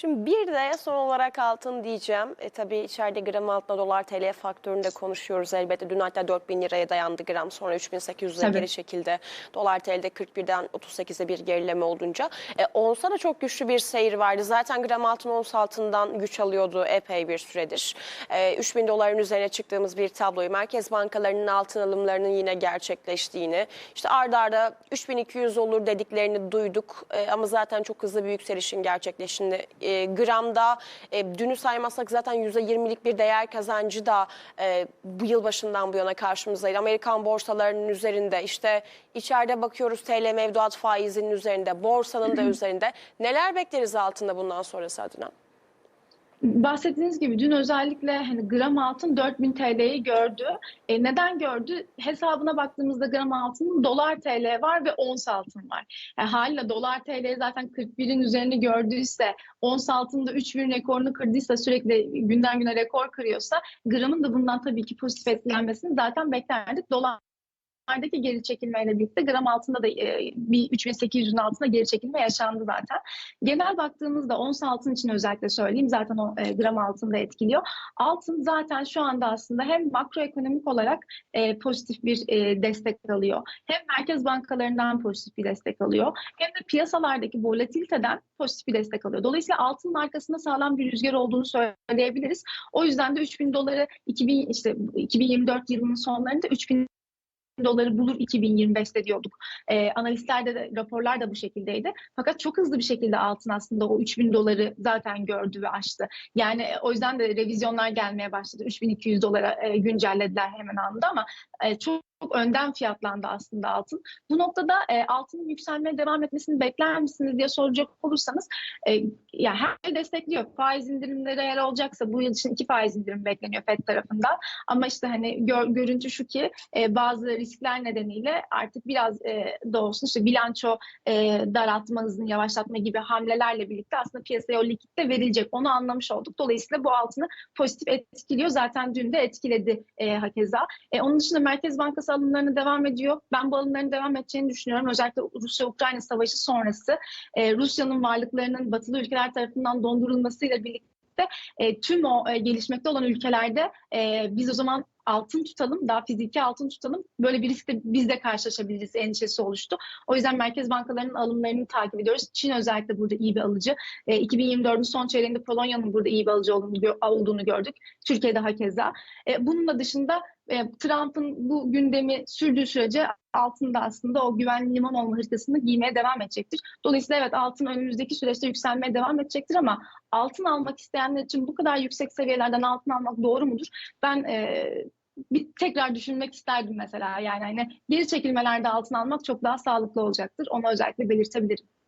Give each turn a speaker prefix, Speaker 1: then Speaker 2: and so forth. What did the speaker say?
Speaker 1: Şimdi bir de son olarak altın diyeceğim. E, tabii içeride gram altına dolar TL faktörünü de konuşuyoruz elbette. Dün hatta 4000 liraya dayandı gram sonra 3800'e
Speaker 2: Tabii.
Speaker 1: geri çekildi. Dolar TL'de 41'den 38'e bir gerileme olunca. E, onsa da çok güçlü bir seyir vardı. Zaten gram altın ons altından güç alıyordu epey bir süredir. E, 3000 doların üzerine çıktığımız bir tabloyu merkez bankalarının altın alımlarının yine gerçekleştiğini işte ardarda arda 3200 olur dediklerini duyduk E, ama zaten çok hızlı bir yükselişin gerçekleştiğini e, gramda e, dünü saymazsak zaten %20'lik bir değer kazancı da e, bu yıl başından bu yana karşımızdaydı. Amerikan borsalarının üzerinde işte içeride bakıyoruz TL mevduat faizinin üzerinde borsanın da üzerinde neler bekleriz altında bundan sonrası adına?
Speaker 2: Bahsettiğiniz gibi dün özellikle hani gram altın 4000 TL'yi gördü. E, neden gördü? Hesabına baktığımızda gram altının dolar TL var ve ons altın var. Yani haliyle dolar TL zaten 41'in üzerini gördüyse, ons altında 3000 rekorunu kırdıysa sürekli günden güne rekor kırıyorsa gramın da bundan tabii ki pozitif etkilenmesini zaten beklerdik. Dolar Dolardaki geri çekilmeyle birlikte gram altında da e, bir 3800'ün altında geri çekilme yaşandı zaten. Genel baktığımızda ons altın için özellikle söyleyeyim zaten o e, gram altını da etkiliyor. Altın zaten şu anda aslında hem makroekonomik olarak e, pozitif bir destek alıyor. Hem merkez bankalarından pozitif bir destek alıyor. Hem de piyasalardaki volatiliteden pozitif bir destek alıyor. Dolayısıyla altının arkasında sağlam bir rüzgar olduğunu söyleyebiliriz. O yüzden de 3000 doları 2000 işte 2024 yılının sonlarında 3000 doları bulur 2025'te diyorduk. Ee, analistlerde de raporlar da bu şekildeydi. Fakat çok hızlı bir şekilde altın aslında o 3000 doları zaten gördü ve aştı. Yani e, o yüzden de revizyonlar gelmeye başladı. 3200 dolara e, güncellediler hemen anında ama e, çok çok önden fiyatlandı aslında altın. Bu noktada e, altının yükselmeye devam etmesini bekler misiniz diye soracak olursanız e, ya her şey destekliyor. Faiz indirimleri eğer olacaksa bu yıl için iki faiz indirim bekleniyor FED tarafından. Ama işte hani gör, görüntü şu ki e, bazı riskler nedeniyle artık biraz e, da işte bilanço e, daraltma hızını yavaşlatma gibi hamlelerle birlikte aslında piyasaya o likit de verilecek. Onu anlamış olduk. Dolayısıyla bu altını pozitif etkiliyor. Zaten dün de etkiledi e, hakeza. E, onun dışında Merkez Bankası alımlarına devam ediyor. Ben bu alımların devam edeceğini düşünüyorum. Özellikle Rusya-Ukrayna savaşı sonrası e, Rusya'nın varlıklarının batılı ülkeler tarafından dondurulmasıyla birlikte e, tüm o e, gelişmekte olan ülkelerde e, biz o zaman altın tutalım, daha fiziki altın tutalım. Böyle bir riskle biz de karşılaşabiliriz endişesi oluştu. O yüzden merkez bankalarının alımlarını takip ediyoruz. Çin özellikle burada iyi bir alıcı. E, 2024'ün son çeyreğinde Polonya'nın burada iyi bir alıcı olduğunu, gö- olduğunu gördük. Türkiye'de hakeza. E, bunun da dışında e, Trump'ın bu gündemi sürdüğü sürece altında aslında o güvenli liman olma hırkasını giymeye devam edecektir. Dolayısıyla evet altın önümüzdeki süreçte yükselmeye devam edecektir ama altın almak isteyenler için bu kadar yüksek seviyelerden altın almak doğru mudur? Ben e, bir tekrar düşünmek isterdim mesela. Yani hani geri çekilmelerde altın almak çok daha sağlıklı olacaktır. Onu özellikle belirtebilirim.